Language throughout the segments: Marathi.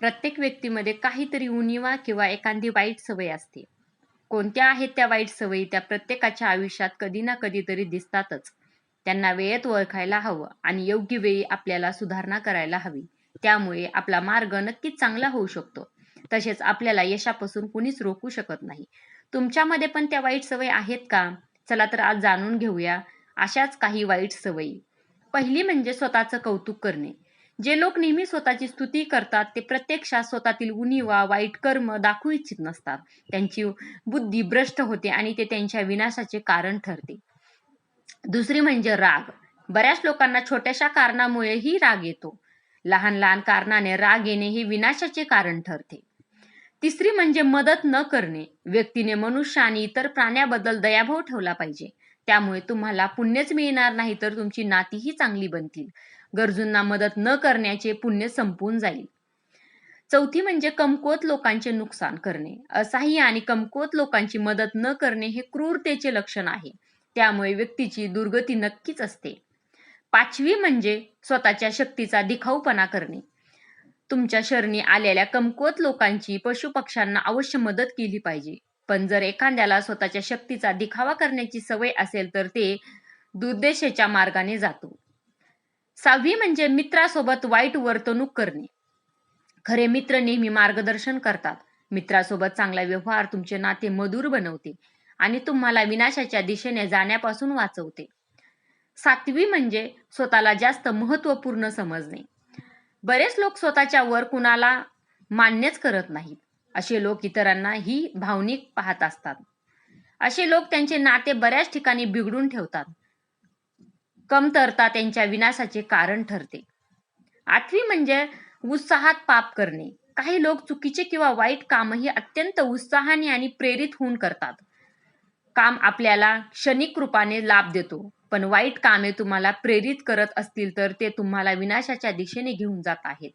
प्रत्येक व्यक्तीमध्ये काहीतरी उणिवा किंवा एखादी वाईट सवय असते. कोणत्या आहेत त्या वाईट सवयी त्या प्रत्येकाच्या आयुष्यात कधी ना कधीतरी दिसतातच. त्यांना वेळेत ओळखायला हवं आणि योग्य वेळी आपल्याला सुधारणा करायला हवी. त्यामुळे आपला मार्ग नक्कीच चांगला होऊ शकतो. तसेच आपल्याला यशापासून कुणीच रोखू शकत नाही. तुमच्यामध्ये पण त्या वाईट सवयी आहेत का? चला तर आज जाणून घेऊया अशाच काही वाईट सवयी. पहिली म्हणजे स्वतःचं कौतुक करणे. जे लोक नेहमी स्वतःची स्तुती करतात ते प्रत्यक्षात स्वतःतील उणिवा, वाईट कर्म दाखवू इच्छित नसतात. त्यांची बुद्धी भ्रष्ट होते आणि ते त्यांच्या विनाशाचे कारण ठरते. दुसरी म्हणजे राग. बऱ्याच लोकांना छोट्याशा कारणामुळेही राग येतो. लहान लहान कारणाने राग येणे हे विनाशाचे कारण ठरते. तिसरी म्हणजे मदत न करणे. व्यक्तीने मनुष्य आणि इतर प्राण्याबद्दल दयाभाव ठेवला पाहिजे. त्यामुळे तुम्हाला पुण्यच मिळणार नाही तर तुमची नातीही चांगली बनतील. गरजूंना मदत न करण्याचे पुण्य संपून जाईल. चौथी म्हणजे कमकुवत लोकांचे नुकसान करणे. असह्य आणि कमकुवत लोकांची मदत न करणे हे क्रूरतेचे लक्षण आहे. त्यामुळे व्यक्तीची दुर्गती नक्कीच असते. पाचवी म्हणजे स्वतःच्या शक्तीचा दिखाऊपणा करणे. तुमच्या शरणी आलेल्या कमकुवत लोकांची पशुपक्ष्यांना अवश्य मदत केली पाहिजे. पण जर एखाद्याला स्वतःच्या शक्तीचा दिखावा करण्याची सवय असेल तर ते दुर्देशाच्या मार्गाने जातो. सहावी म्हणजे मित्रासोबत वाईट वर्तणूक करणे. खरे मित्र नेहमी मार्गदर्शन करतात. मित्रासोबत चांगला व्यवहार तुमचे नाते मधुर बनवते आणि तुम्हाला विनाशाच्या दिशेने जाण्यापासून वाचवते. सातवी म्हणजे स्वतःला जास्त महत्त्वपूर्ण समजणे. बरेच लोक स्वतःच्या वर कुणाला मान्यच करत नाहीत. असे लोक इतरांना ही भावनिक पाहत असतात. असे लोक त्यांचे नाते बऱ्याच ठिकाणी बिघडून ठेवतात. कमतरता त्यांच्या विनाशाचे कारण ठरते. आठवी म्हणजे उत्साहात पाप करणे. काही लोक चुकीचे किंवा वाईट कामही अत्यंत उत्साहाने आणि प्रेरित होऊन करतात. काम आपल्याला क्षणिक रूपाने लाभ देतो, पण वाईट कामे तुम्हाला प्रेरित करत असतील तर ते तुम्हाला विनाशाच्या दिशेने घेऊन जात आहेत,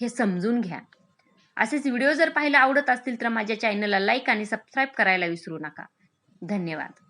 हे समजून घ्या. असेच व्हिडिओ जर पाहायला आवडत असतील तर माझ्या चॅनलला लाईक आणि सबस्क्राईब करायला विसरू नका. धन्यवाद.